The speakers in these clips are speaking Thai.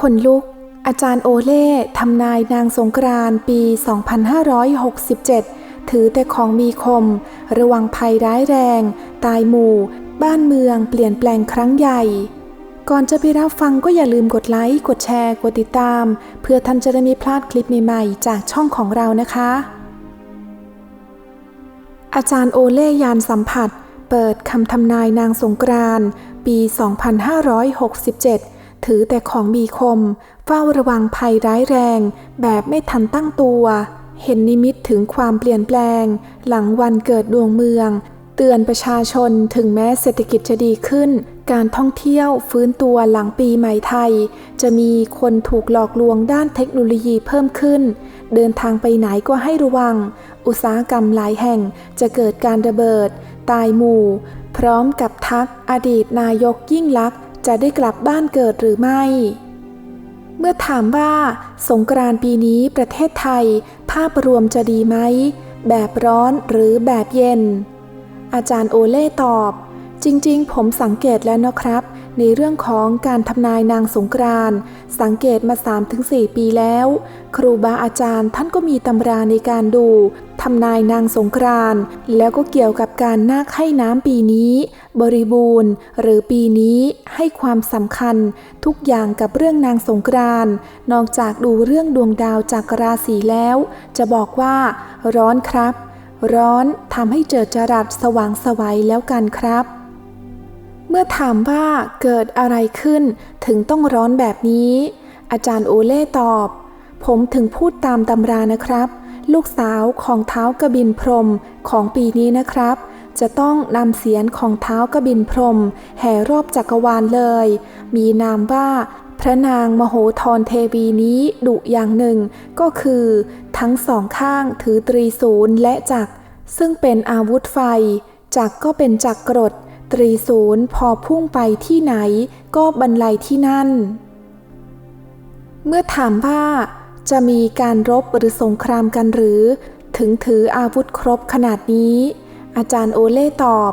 คนลุก อาจารย์โอเล่ทำนายนางสงกรานต์ปี 2567 ถือแต่ของมีคม ระวังภัยร้ายแรง ตายหมู่ บ้านเมืองเปลี่ยนแปลงครั้งใหญ่ ก่อนจะไปรับฟังก็อย่าลืมกดไลค์ กดแชร์ กดติดตาม เพื่อท่านจะได้ไม่พลาดคลิปใหม่ๆ จากช่องของเรานะคะ อาจารย์โอเล่ยานสัมผัส เปิดคำทำนายนางสงกรานต์ปี 2567 ถือแต่ของมีคม เฝ้าระวังภัยร้ายแรง แบบไม่ทันตั้งตัว เห็นนิมิตถึงความเปลี่ยนแปลง หลังวันเกิดดวงเมือง เตือนประชาชนถึงแม้เศรษฐกิจจะดีขึ้น การท่องเที่ยวฟื้นตัวหลังปีใหม่ไทย จะมีคนถูกหลอกลวงด้านเทคโนโลยีเพิ่มขึ้น เดินทางไปไหนก็ให้ระวัง อุตสาหกรรมหลายแห่งจะเกิดการระเบิด ตายหมู่ พร้อมกับทักอดีตนายกยิ่งลักษณ จะได้กลับบ้านเกิดหรือไม่ เมื่อถามว่าสงกรานต์ปีนี้ประเทศไทยภาพรวมจะดีไหม แบบร้อนหรือแบบเย็น อาจารย์โอเล่ตอบ จริง ๆ ผมสังเกตแล้วนะครับ ในเรื่องของการทำนายนางสงกรานสังเกตมา 3-4 ปีแล้ว ครูบาอาจารย์ท่านก็มีตำราในการดูทำนายนางสงกรานแล้วก็เกี่ยวกับการนาคให้น้ำปีนี้ บริบูรณ์ หรือปีนี้ให้ความสำคัญ ทุกอย่างกับเรื่องนางสงกรานนอกจากดูเรื่องดวงดาวจากราศีแล้ว จะบอกว่า ร้อนครับ ร้อนทำให้เจิดจรัสสว่างสวัยแล้วกันครับ เมื่อถามว่าเกิดอะไรขึ้นถึงต้องร้อนแบบนี้ อาจารย์โอเล่ตอบ ผมถึงพูดตามตำรานะครับ ลูกสาวของเท้ากบินพรมของปีนี้นะครับ จะต้องนำเสียนของเท้ากบินพรมแห่รอบจักรวาลเลย มีนามว่าพระนางมโหธรเทวีนี้ดุอย่างหนึ่ง ก็คือทั้งสองข้างถือตรีศูนย์และจักรซึ่งเป็นอาวุธไฟ จักรก็เป็นจักรกรด ตรีศูนย์พอพุ่งไปที่ไหนก็บรรลัยที่นั่น เมื่อถามว่าจะมีการรบหรือสงครามกันหรือ ถึงถืออาวุธครบขนาดนี้ อาจารย์โอเล่ตอบ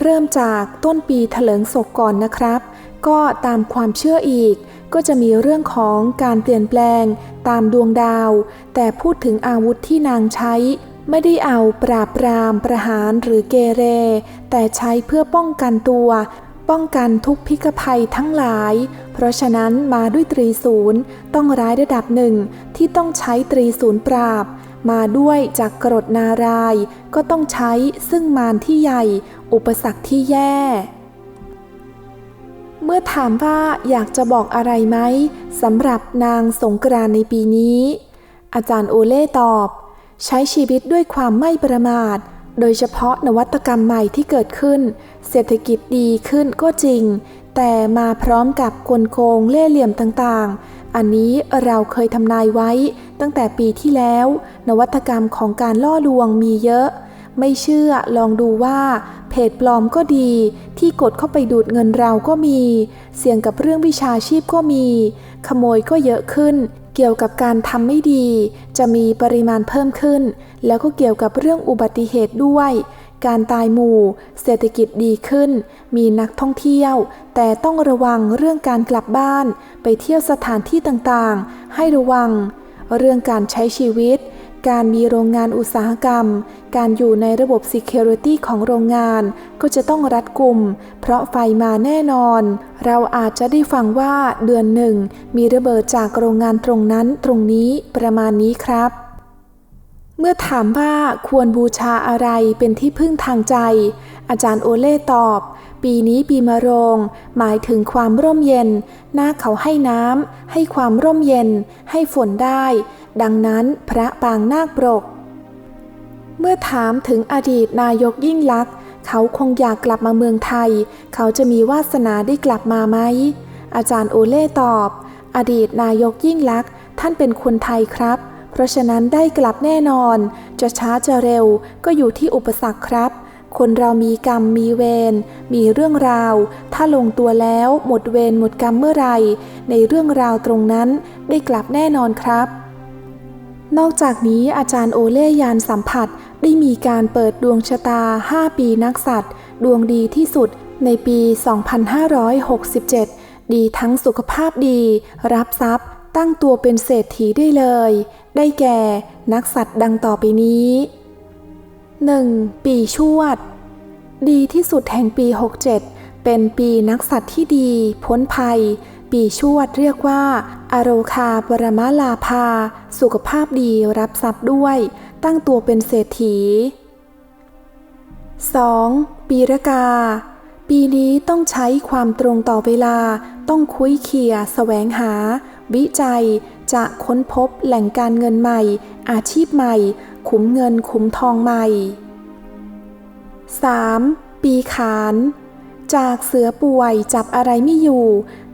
เริ่มจากต้นปีเถลิงศกก่อนนะครับ ก็ตามความเชื่ออีก ก็จะมีเรื่องของการเปลี่ยนแปลงตามดวงดาว แต่พูดถึงอาวุธที่นางใช้ ไม่ได้เอาปราบปรามประหารหรือเกเร แต่ใช้เพื่อป้องกันตัว ป้องกันทุกพิกภัยทั้งหลาย เพราะฉะนั้นมาด้วยตรีศูนย์ต้องร้ายระดับหนึ่งที่ต้องใช้ตรีศูนย์ปราบ มาด้วยจากกรดนาราย ก็ต้องใช้ซึ่งมารที่ใหญ่ อุปสรรคที่แย่ เมื่อถามว่าอยากจะบอกอะไรไหมสำหรับนางสงกรานในปีนี้ อาจารย์โอเล่ตอบ ใช้ชีวิตด้วยความไม่ประมาท โดยเฉพาะนวัตกรรมใหม่ที่เกิดขึ้น เศรษฐกิจดีขึ้นก็จริง แต่มาพร้อมกับกลโกงเล่เหลี่ยมต่างๆ อันนี้เราเคยทำนายไว้ตั้งแต่ปีที่แล้ว นวัตกรรมของการล่อลวงมีเยอะ ไม่เชื่อลองดูว่า เพจปลอมก็ดี ที่กดเข้าไปดูดเงินเราก็มี เสี่ยงกับเรื่องวิชาชีพก็มี ขโมยก็เยอะขึ้น เกี่ยวกับการทำไม่ดี จะมีปริมาณเพิ่มขึ้น แล้วก็เกี่ยวกับเรื่องอุบัติเหตุด้วย การตายหมู่ เศรษฐกิจดีขึ้น มีนักท่องเที่ยว แต่ต้องระวังเรื่องการกลับบ้าน ไปเที่ยวสถานที่ต่างๆ ให้ระวัง เรื่องการใช้ชีวิต การมีโรงงานอุตสาหกรรม การอยู่ในระบบ Security ของโรงงาน ก็จะต้องรัดกุม เพราะไฟมาแน่นอน เราอาจจะได้ฟังว่าเดือนหนึ่ง มีระเบิดจากโรงงานตรงนั้นตรงนี้ประมาณนี้ครับ เมื่อถามว่าควรบูชาอะไรเป็นที่พึ่งทางใจ อาจารย์โอเล่ตอบ ปีนี้ปีมะโรง หมายถึงความร่มเย็น หน้าเขาให้น้ำ ให้ความร่มเย็น ให้ฝนได้ ดังนั้นพระปางนาคปรก เมื่อถามถึงอดีตนายกยิ่งลักษณ์เขาคงอยากกลับมาเมืองไทย เขาจะมีวาสนาได้กลับมาไหม อาจารย์โอเล่ตอบ อดีตนายกยิ่งลักษณ์ท่านเป็นคนไทยครับ เพราะฉะนั้นได้กลับแน่นอน จะช้าจะเร็วก็อยู่ที่อุปสรรคครับ คนเรามีกรรมมีเวรมีเรื่องราว ถ้าลงตัวแล้วหมดเวรหมดกรรมเมื่อไรในเรื่องราวตรงนั้นได้กลับแน่นอนครับ นอกจากนี้อาจารย์โอเล่ยานสัมผัสได้มีการเปิดดวงชะตา 5 ปีนักสัตว์ ดวงดีที่สุดในปี 2567 ดีทั้งสุขภาพดี รับทรัพย์ ตั้งตัวเป็นเศรษฐีได้เลย ได้แก่นักสัตว์ดังต่อไปนี้ 1. ปีชวด ดีที่สุดแห่งปี 67 เป็นปีนักสัตว์ที่ดี พ้นภัย ปีชวดเรียกว่า อโรคาปรมาลาภา สุขภาพดีรับทรัพย์ด้วย ตั้งตัวเป็นเศรษฐี 2. ปีรากา ปีนี้ต้องใช้ความตรงต่อเวลา ต้องคุยเคียแสวงหา วิจัย จะค้นพบแหล่งการเงินใหม่ อาชีพใหม่ ขุมเงินขุมทองใหม่ 3. ปีขาน จากเสือป่วยจับอะไรไม่อยู่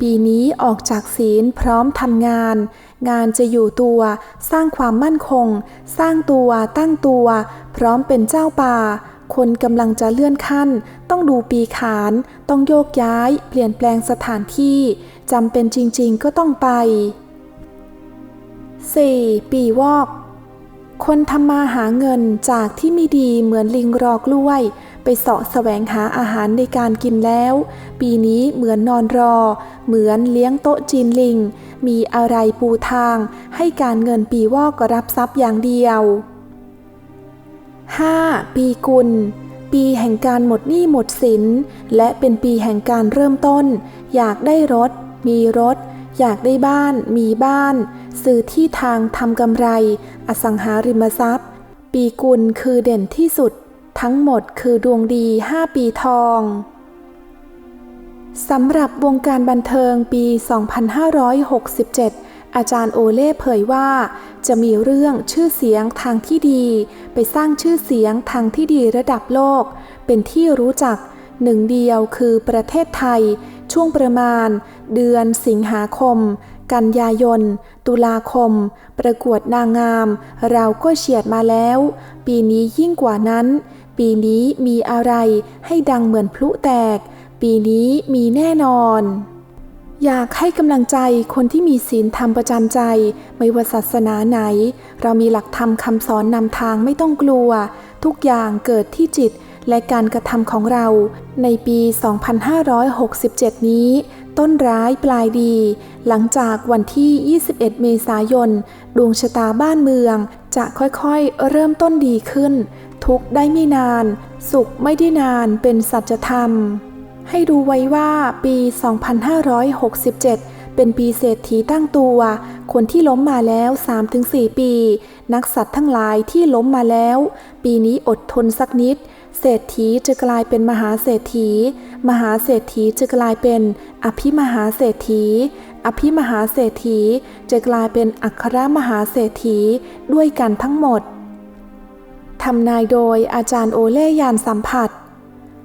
ปีนี้ออกจากศีลพร้อมทำงาน งานจะอยู่ตัวสร้างความมั่นคง สร้างตัวตั้งตัว พร้อมเป็นเจ้าป่า คนกำลังจะเลื่อนขั้น ต้องดูปีขาน ต้องโยกย้าย เปลี่ยนแปลงสถานที่จำเป็นจริงๆก็ต้องไป 4. ปีวอก คนทำมาหาเงินจากที่ไม่ดีเหมือนลิงรอกล้วย ไปเสาะแสวงหาอาหารในการกินแล้ว ปีนี้เหมือนนอนรอ เหมือนเลี้ยงโต๊ะจีนลิง มีอะไรปูทาง ให้การเงินปีวอกรับทรัพย์อย่างเดียว 5. ปีกุล ปีแห่งการหมดหนี้หมดสิน และเป็นปีแห่งการเริ่มต้น อยากได้รถ มีรถ อยากได้บ้านมีบ้าน ซื้อที่ทางทำกำไร อสังหาริมทรัพย์ ปีกุลคือเด่นที่สุด ทั้งหมดคือดวงดี 5 ปีทองสำหรับวงการบันเทิงปี 2567 อาจารย์โอเล่เผยว่า จะมีเรื่องชื่อเสียงทางที่ดี ไปสร้างชื่อเสียงทางที่ดีระดับโลก เป็นที่รู้จักหนึ่งเดียวคือประเทศไทย ช่วงประมาณ เดือนสิงหาคม กันยายน ตุลาคม ประกวดนางงาม เราก็เฉียดมาแล้ว ปีนี้ยิ่งกว่านั้น ปีนี้มีอะไรให้ดังเหมือนพลุแตก ปีนี้มีแน่นอนอยากให้กำลังใจคนที่มีศีลธรรมประจำใจ ไม่ว่าศาสนาไหน เรามีหลักธรรมคำสอนนำทางไม่ต้องกลัว ทุกอย่างเกิดที่จิต และการกระทำของเราในปี 2567 นี้ ต้นร้ายปลายดี หลังจากวันที่ 21 เมษายน ดวงชะตาบ้านเมือง จะค่อยๆ เริ่มต้นดีขึ้น ทุกได้ไม่นาน สุขไม่ได้นานเป็นสัจธรรม ให้รู้ไว้ว่าปี 2567เป็นปีเศรษฐีตั้งตัว คนที่ล้มมาแล้ว 3-4 ปี นักสัตว์ทั้งหลายที่ล้มมาแล้ว ปีนี้อดทนสักนิด เศรษฐีจะกลายเป็นมหาเศรษฐี มหาเศรษฐีจะกลายเป็นอภิมหาเศรษฐี อภิมหาเศรษฐีจะกลายเป็นอัครมหาเศรษฐีด้วยกันทั้งหมด ทำนายโดยอาจารย์โอเล่ยานสัมผัส